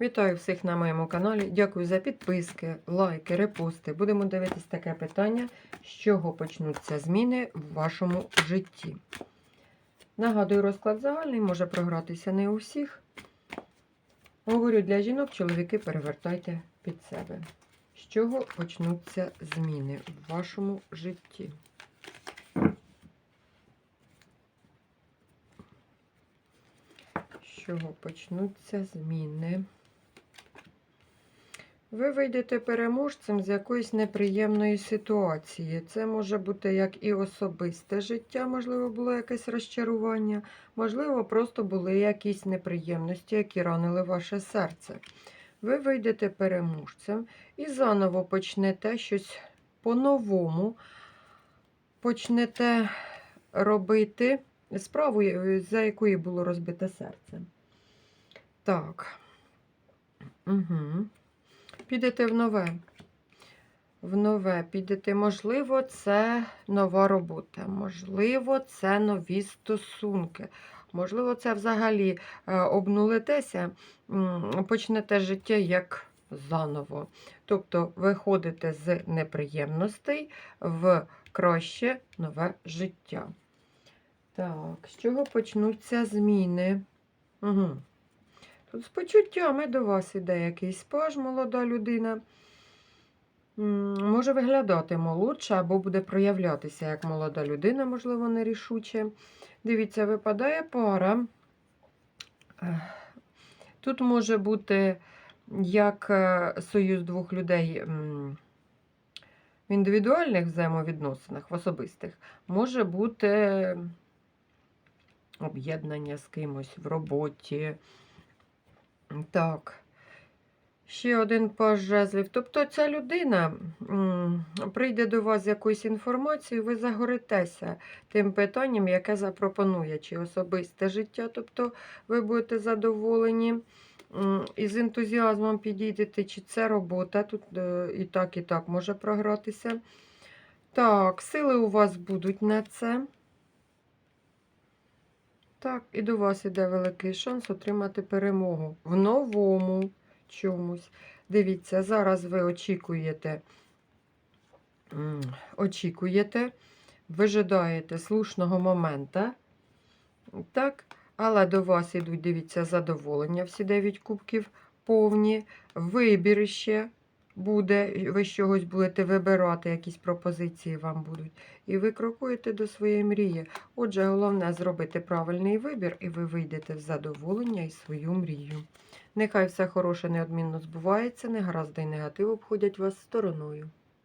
Вітаю всіх на моєму каналі. Дякую за підписки, лайки, репости. Будемо дивитись таке питання, з чого почнуться зміни в вашому житті. Нагадую, розклад загальний може програтися не у всіх. Говорю для жінок, чоловіки перевертайте під себе. З чого почнуться зміни в вашому житті? З чого почнуться зміни? Ви вийдете переможцем з якоїсь неприємної ситуації. Це може бути як і особисте життя, можливо, було якесь розчарування, можливо, просто були якісь неприємності, які ранили ваше серце. Ви вийдете переможцем і заново почнете щось по-новому, почнете робити справу, за якою було розбите серце. Так. Угу. Підете в нове. В нове підете, можливо, це нова робота, можливо, це нові стосунки. Можливо, це взагалі е, обнулитеся, почнете життя як заново. Тобто виходите з неприємностей в краще нове життя. Так, з чого почнуться зміни? Угу. Тут з почуттями до вас іде якийсь паж, молода людина. Може виглядати молодша або буде проявлятися як молода людина, можливо, нерішуче. Дивіться, випадає пара. Тут може бути як е, союз двох людей в індивідуальних взаємовідносинах, в особистих, може бути об'єднання з кимось в роботі. Так. Ще один паж жезлів. Тобто ця людина прийде до вас з якоюсь інформацією, ви загоритеся тим питанням, яке запропонує, чи особисте життя. Тобто ви будете задоволені і з ентузіазмом підійдете, чи це робота. Тут е, і так, і так може програтися. Так, сили у вас будуть на це. Так, і до вас іде великий шанс отримати перемогу в новому чомусь. Дивіться, зараз ви очікуєте, очікуєте, вижидаєте слушного момента. Так, але до вас ідуть, дивіться, задоволення. Всі 9 кубків повні. Вибір ще буде, ви щось будете вибирати, якісь пропозиції вам будуть. І ви крокуєте до своєї мрії. Отже, головне зробити правильний вибір, і ви вийдете в задоволення і свою мрію. Нехай все хороше неодмінно збувається, негаразди й негатив обходять вас стороною.